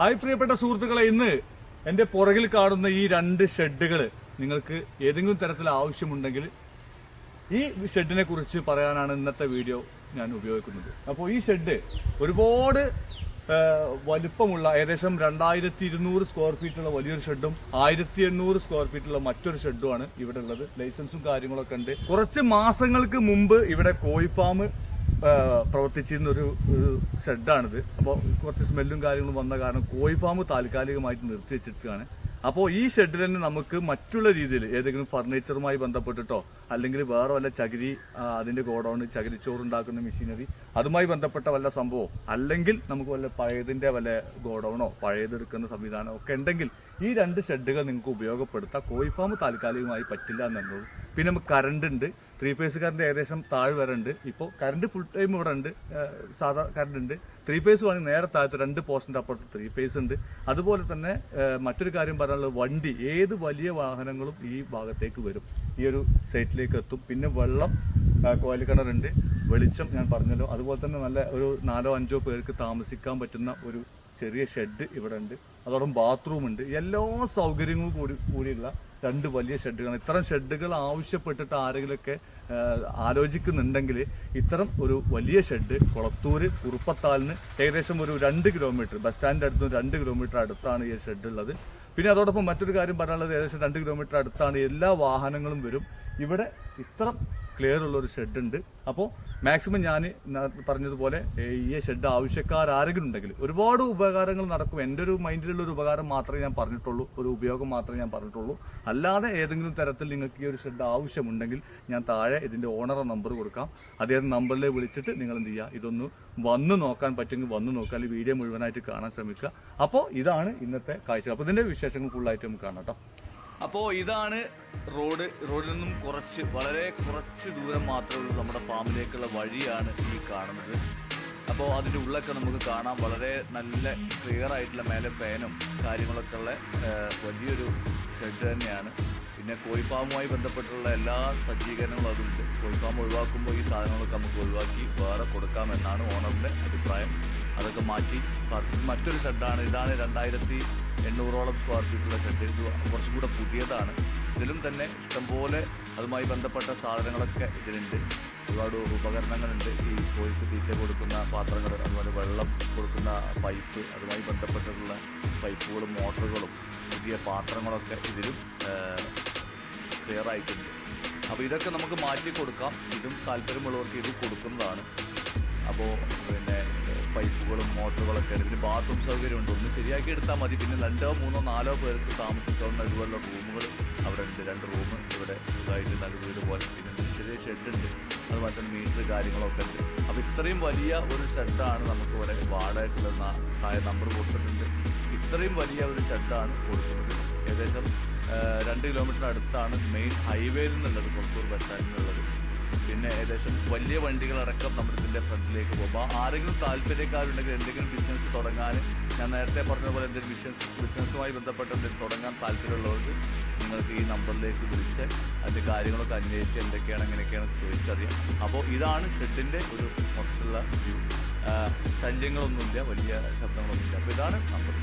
Hi പ്രിയപ്പെട്ട സുഹൃത്തുക്കളെ ഇന്ന് എന്റെ പുറകിൽ കാണുന്ന ഈ രണ്ട് ഷെഡുകൾ നിങ്ങൾക്ക് ഏതെങ്കിലും തരത്തിൽ ആവശ്യമുണ്ടെങ്കിൽ ഈ ഷെഡിനെ കുറിച്ച് പറയാനാണ് ഇന്നത്തെ വീഡിയോ ഞാൻ ഉപയോഗിക്കുന്നത്. അപ്പോൾ ഈ ഷെഡ് ഒരുപാട് വലുപ്പമുള്ള ഏകദേശം രണ്ടായിരത്തി ഇരുന്നൂറ് സ്ക്വയർ ഫീറ്റുള്ള വലിയൊരു ഷെഡും ആയിരത്തി എണ്ണൂറ് സ്ക്വയർ ഫീറ്റുള്ള മറ്റൊരു ഷെഡുമാണ് ഇവിടെ ഉള്ളത്. ലൈസൻസും കാര്യങ്ങളൊക്കെ ഉണ്ട്. കുറച്ച് മാസങ്ങൾക്ക് മുമ്പ് ഇവിടെ കോഴി ഫാം പ്രവർത്തിച്ചിരുന്ന ഒരു ഷെഡാണിത്. അപ്പോൾ കുറച്ച് സ്മെല്ലും കാര്യങ്ങളും വന്ന കാരണം കോഴി ഫാം താൽക്കാലികമായിട്ട് നിർത്തി വെച്ചിട്ടാണ് അപ്പോൾ ഈ ഷെഡിൽ തന്നെ നമുക്ക് മറ്റുള്ള രീതിയിൽ ഏതെങ്കിലും ഫർണിച്ചറുമായി ബന്ധപ്പെട്ടിട്ടോ അല്ലെങ്കിൽ വേറെ വല്ല ചകിരി അതിന്റെ ഗോഡൗൺ ചകിരിച്ചോറ് ഉണ്ടാക്കുന്ന മെഷീനറി അതുമായി ബന്ധപ്പെട്ട വല്ല സംഭവമോ അല്ലെങ്കിൽ നമുക്ക് വല്ല പഴയതിന്റെ വല്ല ഗോഡൗണോ പഴയതെടുക്കുന്ന സംവിധാനമോ ഒക്കെ ഉണ്ടെങ്കിൽ ഈ രണ്ട് ഷെഡുകൾ നിങ്ങൾക്ക് ഉപയോഗപ്പെടുത്താം. കോഴി ഫാം താൽക്കാലികമായി പറ്റില്ല എന്നുള്ളൂ പിന്നെ നമുക്ക് കറണ്ട് ഉണ്ട്. ത്രീ ഫേസ് കറണ്ട് ഏകദേശം താഴെ വരെ ഉണ്ട്. ഇപ്പോൾ കറണ്ട് ഫുൾ ടൈം ഇവിടെ ഉണ്ട്. സാധാ കറണ്ട് ഉണ്ട്. ത്രീ ഫേസ് വേണമെങ്കിൽ നേരെ താഴത്ത് രണ്ട് പോസ്റ്റിന്റെ അപ്പുറത്ത് ത്രീ ഫേസ് ഉണ്ട്. അതുപോലെ തന്നെ മറ്റൊരു കാര്യം പറയാനുള്ളത് വണ്ടി. ഏത് വലിയ വാഹനങ്ങളും ഈ ഭാഗത്തേക്ക് വരും. ഈ ഒരു സൈറ്റിലേക്ക് എത്തും. പിന്നെ വെള്ളം കോയൽക്കിണറുണ്ട് വെളിച്ചം ഞാൻ പറഞ്ഞല്ലോ. അതുപോലെ തന്നെ നല്ല ഒരു നാലോ അഞ്ചോ പേർക്ക് താമസിക്കാൻ പറ്റുന്ന ഒരു ചെറിയ ഷെഡ് ഇവിടെ ഉണ്ട്. അതോടൊപ്പം ബാത്റൂം ഉണ്ട്. എല്ലാ സൗകര്യങ്ങളും കൂടി കൂടിയുള്ള രണ്ട് വലിയ ഷെഡുകളാണ് ഇത്തരം ഷെഡുകൾ ആവശ്യപ്പെട്ടിട്ട് ആരെങ്കിലുമൊക്കെ ആലോചിക്കുന്നുണ്ടെങ്കിൽ ഇത്തരം ഒരു വലിയ ഷെഡ് കുളത്തൂർ കുറുപ്പത്താലിന് ഏകദേശം ഒരു രണ്ട് കിലോമീറ്റർ ബസ് സ്റ്റാൻഡിന്റെ അടുത്ത് രണ്ട് കിലോമീറ്റർ അടുത്താണ് ഈ ഷെഡ് ഉള്ളത്. പിന്നെ അതോടൊപ്പം മറ്റൊരു കാര്യം പറയാനുള്ളത് ഏകദേശം രണ്ട് കിലോമീറ്റർ അടുത്താണ് എല്ലാ വാഹനങ്ങളും വരും. ഇവിടെ ഇത്തരം ക്ലിയർ ഉള്ള ഒരു ഷെഡ് ഉണ്ട്. അപ്പോൾ മാക്സിമം ഞാൻ പറഞ്ഞതുപോലെ ഈ ഷെഡ് ആവശ്യക്കാർ ആരെങ്കിലും ഉണ്ടെങ്കിൽ ഒരുപാട് ഉപകാരങ്ങൾ നടക്കും. എന്റെ ഒരു മൈൻഡിലുള്ള ഒരു ഉപകാരം മാത്രമേ ഞാൻ പറഞ്ഞിട്ടുള്ളൂ. ഒരു ഉപയോഗം മാത്രമേ ഞാൻ പറഞ്ഞിട്ടുള്ളൂ. അല്ലാതെ ഏതെങ്കിലും തരത്തിൽ നിങ്ങൾക്ക് ഈ ഒരു ഷെഡ് ആവശ്യമുണ്ടെങ്കിൽ ഞാൻ താഴെ ഇതിന്റെ ഓണറെ നമ്പർ കൊടുക്കാം. അദ്ദേഹം നമ്പറിൽ വിളിച്ചിട്ട് നിങ്ങൾ എന്ത് ചെയ്യുക ഇതൊന്ന് വന്ന് നോക്കാൻ പറ്റുമെങ്കിൽ വന്ന് നോക്കാൻ വീഡിയോ മുഴുവനായിട്ട് കാണാൻ ശ്രമിക്കുക. അപ്പോൾ ഇതാണ് ഇന്നത്തെ കാഴ്ച അപ്പോൾ ഇതിന്റെ വിശേഷങ്ങൾ ഫുള്ളായിട്ട് നമുക്ക് കാണാം കേട്ടോ. അപ്പോൾ ഇതാണ് റോഡ്. റോഡിൽ നിന്നും കുറച്ച് വളരെ കുറച്ച് ദൂരം മാത്രമേ ഉള്ളൂ നമ്മുടെ ഫാമിലേക്കുള്ള വഴിയാണ് ഈ കാണുന്നത്. അപ്പോൾ അതിന്റെ ഉള്ളൊക്കെ നമുക്ക് കാണാം. വളരെ നല്ല ക്ലിയർ ആയിട്ടുള്ള മേലെ ഫാനും കാര്യങ്ങളൊക്കെ ഉള്ള വലിയൊരു ഷെഡ് തന്നെയാണ്. പിന്നെ കോഴി ബന്ധപ്പെട്ടുള്ള എല്ലാ സജ്ജീകരണങ്ങളും അതുണ്ട്. കോഴി ഒഴിവാക്കുമ്പോൾ ഈ സാധനങ്ങളൊക്കെ നമുക്ക് ഒഴിവാക്കി വേറെ കൊടുക്കാമെന്നാണ് ഓണറിന്റെ അഭിപ്രായം. അതൊക്കെ മാറ്റി. മറ്റൊരു ഷെഡാണ് ഇതാണ് രണ്ടായിരത്തി എണ്ണൂറോളം സ്ക്വയർ ഫീറ്റുള്ള ഷെഡ് ഇത് കുറച്ചും കൂടെ പുതിയതാണ്. ഇതിലും തന്നെ ഇഷ്ടംപോലെ അതുമായി ബന്ധപ്പെട്ട സാധനങ്ങളൊക്കെ ഇതിലുണ്ട്. ഒരുപാട് ഉപകരണങ്ങളുണ്ട്. ഈ കോഴിക്ക് തീറ്റ കൊടുക്കുന്ന പാത്രങ്ങൾ അതുപോലെ വെള്ളം കൊടുക്കുന്ന പൈപ്പ് അതുമായി ബന്ധപ്പെട്ടിട്ടുള്ള പൈപ്പുകളും മോട്ടറുകളും പുതിയ പാത്രങ്ങളൊക്കെ ഇതിലും ക്ലിയറായിട്ടുണ്ട് അപ്പോൾ ഇതൊക്കെ നമുക്ക് മാറ്റി കൊടുക്കാം ഇതും താല്പര്യമുള്ളവർക്ക് ഇത് കൊടുക്കുന്നതാണ്. അപ്പോൾ ഉണ്ട്. ഇതിന് ബാത്റൂം സൗകര്യമുണ്ട് ഒന്ന് ശരിയാക്കി എടുത്താൽ മതി. പിന്നെ രണ്ടോ മൂന്നോ നാലോ പേർക്ക് താമസിക്കാവുന്ന ഇതുപോലുള്ള റൂമുകൾ അവിടെ ഉണ്ട്. രണ്ട് റൂം ഇവിടെ ഇതായിട്ട് നല്ല വീട് പോലെ പിന്നെ ചെറിയ ഷെഡ് ഉണ്ട്. അതുപോലെ തന്നെ മീറ്റർ കാര്യങ്ങളൊക്കെ ഉണ്ട്. അപ്പോൾ ഇത്രയും വലിയ ഒരു ഷെഡാണ് നമുക്ക് ഇവിടെ വാടകയ്ക്കുള്ള താഴെ നമ്പർ കൊടുത്തിട്ടുണ്ട്. ഇത്രയും വലിയ ഒരു ഷെഡാണ് കൊടുക്കുന്നത് ഏകദേശം രണ്ട് കിലോമീറ്റർ അടുത്താണ് മെയിൻ ഹൈവേയിൽ നിന്നുള്ളത്. കൊളത്തൂർ ബസ് സ്റ്റാൻഡിലുള്ളത് പിന്നെ ഏകദേശം വലിയ വണ്ടികളടക്കം നമ്മൾ ഇതിന്റെ ഫ്രണ്ടിലേക്ക് പോകും. അപ്പോൾ ആരെങ്കിലും താല്പര്യക്കാരുണ്ടെങ്കിൽ എന്തെങ്കിലും ബിസിനസ് തുടങ്ങാൻ ഞാൻ നേരത്തെ പറഞ്ഞ പോലെ എന്തെങ്കിലും ബിസിനസ് ബിസിനസ്സുമായി ബന്ധപ്പെട്ട് എന്തെങ്കിലും തുടങ്ങാൻ താല്പര്യമുള്ളവർക്ക് നിങ്ങൾക്ക് ഈ നമ്പറിലേക്ക് വിളിച്ച് അതിന്റെ കാര്യങ്ങളൊക്കെ അന്വേഷിച്ച് എന്തൊക്കെയാണ് എങ്ങനെയൊക്കെയാണ് ചോദിച്ചറിയാം. അപ്പോൾ ഇതാണ് ഷെഡിന്റെ ഒരു മൊത്തത്തിലുള്ള വ്യൂ ശല്യങ്ങളൊന്നുമില്ല വലിയ ശബ്ദങ്ങളൊന്നുമില്ല. അപ്പോൾ ഇതാണ് നമ്പർ